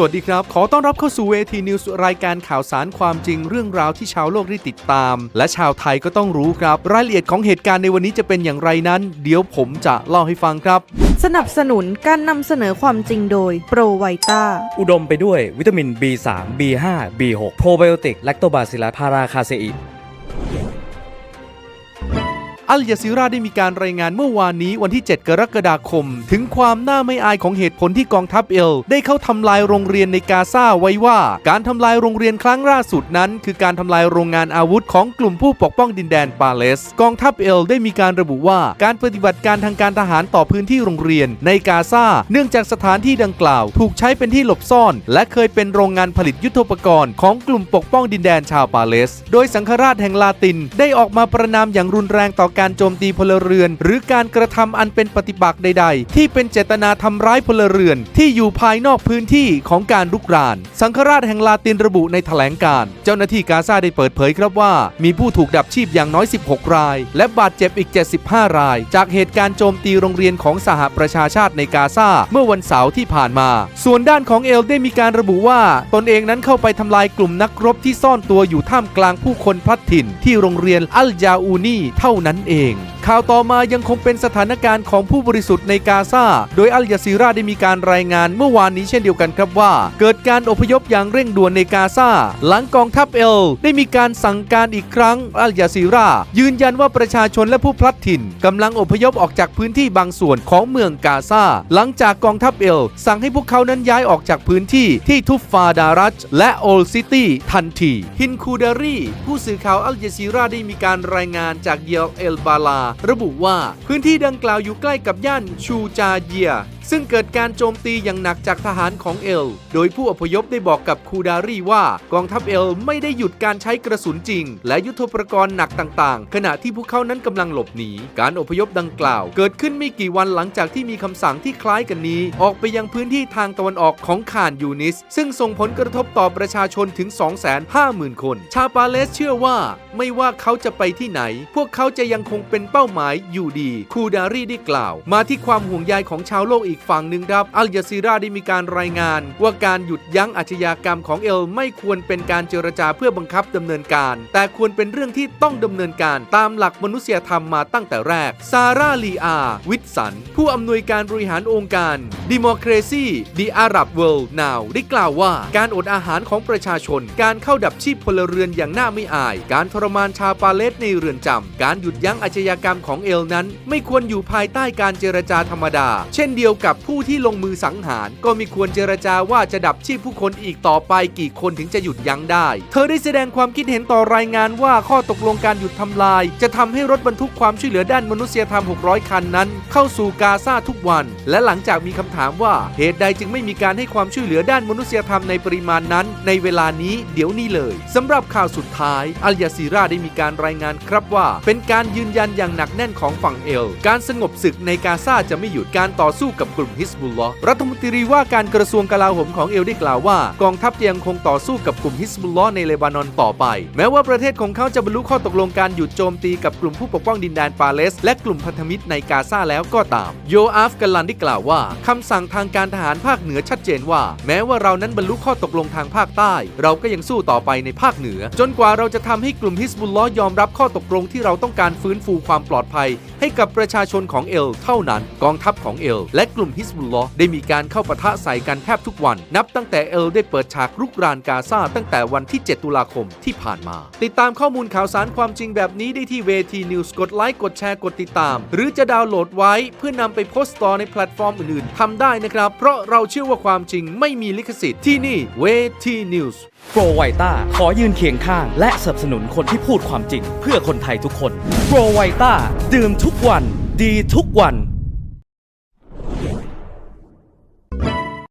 สวัสดีครับ ขอต้อนรับเข้าสู่เวทีนิวส์รายการข่าวสารความจริงเรื่องราวที่ชาวโลกได้ติดตาม และชาวไทยก็ต้องรู้ครับ รายละเอียดของเหตุการณ์ในวันนี้จะเป็นอย่างไรนั้น เดี๋ยวผมจะเล่าให้ฟังครับ สนับสนุนการนำเสนอความจริงโดยโปรไวต้าอุดมไปด้วยวิตามิน B3 B5 B6 โปรไบโอติกแลคโตบาซิลัสพาราคาเซอิน อัลยาซีราได้มีการรายงานเมื่อวานนี้วันที่ 7 กรกฎาคม ถึงความน่าไม่อายของเหตุผลที่กองทัพเอล ได้เข้าทำลายโรงเรียนในกาซาไว้ว่า การทำลายโรงเรียนครั้งล่าสุดนั้น คือการทำลายโรงงานอาวุธของกลุ่มผู้ปกป้องดินแดนปาเลส กองทัพเอลได้มีการระบุว่าการปฏิบัติการทางการทหารต่อพื้นที่โรงเรียนในกาซาเนื่องจากสถานที่ดังกล่าว ถูกใช้เป็นที่หลบซ่อน และเคยเป็นโรงงานผลิตยุทโธปกรณ์ของกลุ่มปกป้องดินแดนชาวปาเลส โดยสังฆราชแห่งลาตินได้ออกมาประนามอย่างรุนแรงต่อการโจมตีพลเรือน หรือการกระทำอันเป็นปฏิบัติใด ๆ ที่เป็นเจตนาทำร้ายพลเรือนที่อยู่ภายนอกพื้นที่ของการลุกราน สังฆราชแห่งลาตินระบุในแถลงการ เจ้าหน้าที่กาซาได้เปิดเผยครับว่า มีผู้ถูกดับชีพอย่างน้อย 16 ราย และบาดเจ็บอีก 75 ราย จากเหตุการณ์โจมตีโรงเรียนของสหประชาชาติในกาซาเมื่อวันเสาร์ที่ผ่านมา ส่วนด้านของเอลได้มีการระบุว่าตนเองนั้นเข้าไปทำลายกลุ่มนักรบที่ซ่อนตัวอยู่ท่ามกลางผู้คนพลัดถิ่น ที่โรงเรียนอัลยาอูนีเท่านั้นเอง ข่าวต่อมายังคงเป็นสถานการณ์ของผู้บริสุทธิ์ในกาซา โดยอัลยาซีราได้มีการรายงานเมื่อวานนี้เช่นเดียวกันครับว่า เกิดการอพยพอย่างเร่งด่วนในกาซา หลังกองทัพเอล ได้มีการสั่งการอีกครั้งอัลยาซีรา ยืนยันว่าประชาชนและผู้พลัดถิ่นกำลังอพยพออกจากพื้นที่บางส่วนของเมืองกาซา หลังจากกองทัพเอล สั่งให้พวกเขานั้นย้ายออกจากพื้นที่ที่ทุฟฟาดารัชและโอลซิตี้ทันทีฮินคูดารีผู้สื่อข่าวอัลยาซีราได้มีการรายงานจากเยลเอลบาลา ระบุว่า พื้นที่ดังกล่าวอยู่ใกล้กับย่านชูจาเยีย ซึ่งเกิดการโจมตีอย่างหนักจากทหารของเอล โดยผู้อพยพได้บอกกับคูดารีว่ากองทัพเอลไม่ได้หยุดการใช้กระสุนจริง และยุทโธปกรณ์หนักต่างๆ ขณะที่พวกเขานั้นกำลังหลบหนี การอพยพดังกล่าว เกิดขึ้นไม่กี่วันหลังจากที่มีคำสั่งที่คล้ายกันนี้ ออกไปยังพื้นที่ทางตะวันออกของข่านยูนิส ซึ่งส่งผลกระทบต่อประชาชนถึง 250,000 คน ชาปาเลสเชื่อว่า ไม่ว่าเขาจะไปที่ไหน พวกเขาจะยังคงเป็นเป้าหมายอยู่ดี คูดารีได้กล่าว มาที่ความห่วงใยของชาวโลกอีกฝั่งหนึ่งครับอัลยาซีราได้มีการรายงาน ว่าการหยุดยั้งอาชญากรรมของเอลไม่ควรเป็นการเจรจาเพื่อบังคับดำเนินการ แต่ควรเป็นเรื่องที่ต้องดำเนินการตามหลักมนุษยธรรมมาตั้งแต่แรก ซาร่าลีอา วิทสัน ผู้อำนวยการบริหารองค์การ Democracy The Arab World Now ได้กล่าวว่า การอดอาหารของประชาชน การเข้าดับชีพพลเรือนอย่างน่าไม่อาย การทรมานชาวปาเลสในเรือนจำการหยุดยั้งอาชญากรรมของเอลนั้น ไม่ควรอยู่ภายใต้การเจรจาธรรมดา เช่นเดียวกับผู้ที่ลงมือสังหาร ก็มีควรเจรจาว่าจะดับชีพผู้คนอีกต่อไปกี่คนถึงจะหยุดยั้งได้ เธอได้แสดงความคิดเห็นต่อรายงานว่าข้อตกลงการหยุดทำลาย จะทำให้รถบรรทุกความช่วยเหลือด้านมนุษยธรรม 600 คันนั้น เข้าสู่กาซาทุกวัน และหลังจากมีคำถามว่าเหตุใดจึงไม่มีการให้ความช่วยเหลือด้านมนุษยธรรมในปริมาณนั้น ในเวลานี้เดี๋ยวนี้เลยสำหรับข่าวสุดท้ายอัลยาซีราได้มีการรายงานครับว่า เป็นการยืนยันอย่างหนักแน่นของฝั่งเอล การสงบศึกในกาซาจะไม่หยุดการต่อสู้กับกลุ่มฮิสบุลลอรัฐมนตรีว่าการกระทรวงกลาโหมของเอลได้กล่าวว่ากองทัพยังคงต่อสู้กับกลุ่มฮิสบุลลอฮ์ในเลบานอนต่อไป แม้ว่าประเทศของเขาจะบรรลุข้อตกลงการหยุดโจมตีกับกลุ่มผู้ปกป้องดินแดนปาเลส และกลุ่มพันธมิตรในกาซาแล้วก็ตามโยอาฟกัลลันได้กล่าวว่าคำสั่งทางการทหารภาคเหนือชัดเจนว่า แม้ว่าเรานั้นบรรลุข้อตกลงทางภาคใต้ เราก็ยังสู้ต่อไปในภาคเหนือ จนกว่าเราจะทำให้กลุ่มฮิสบุลลอฮ์ยอมรับข้อตกลงที่เราต้องการฟื้นฟูความปลอดภัย ให้กับประชาชนของเอลเท่านั้น กองทัพของเอลและกลุ่มฮิสบุลลอฮ์ได้มีการเข้าปะทะใส่กันแทบทุกวัน นับตั้งแต่เอลได้เปิดฉากรุกรานกาซาตั้งแต่วันที่ 7 ตุลาคมที่ผ่านมา ติดตามข้อมูลข่าวสารความจริงแบบนี้ได้ที่เวทีนิวส์กดไลค์กดแชร์กดติดตาม หรือจะดาวน์โหลดไว้เพื่อนำไปโพสต์ต่อในแพลตฟอร์มอื่นๆทำได้นะครับ เพราะเราเชื่อว่าความจริงไม่มีลิขสิทธิ์ที่นี่เวทีนิวส์โปรไวต้าขอยืนเคียงข้าง และสนับสนุนคนที่พูดความจริง เพื่อคนไทยทุกคนโปรไวต้าดื่มทุกวัน ดีทุกวัน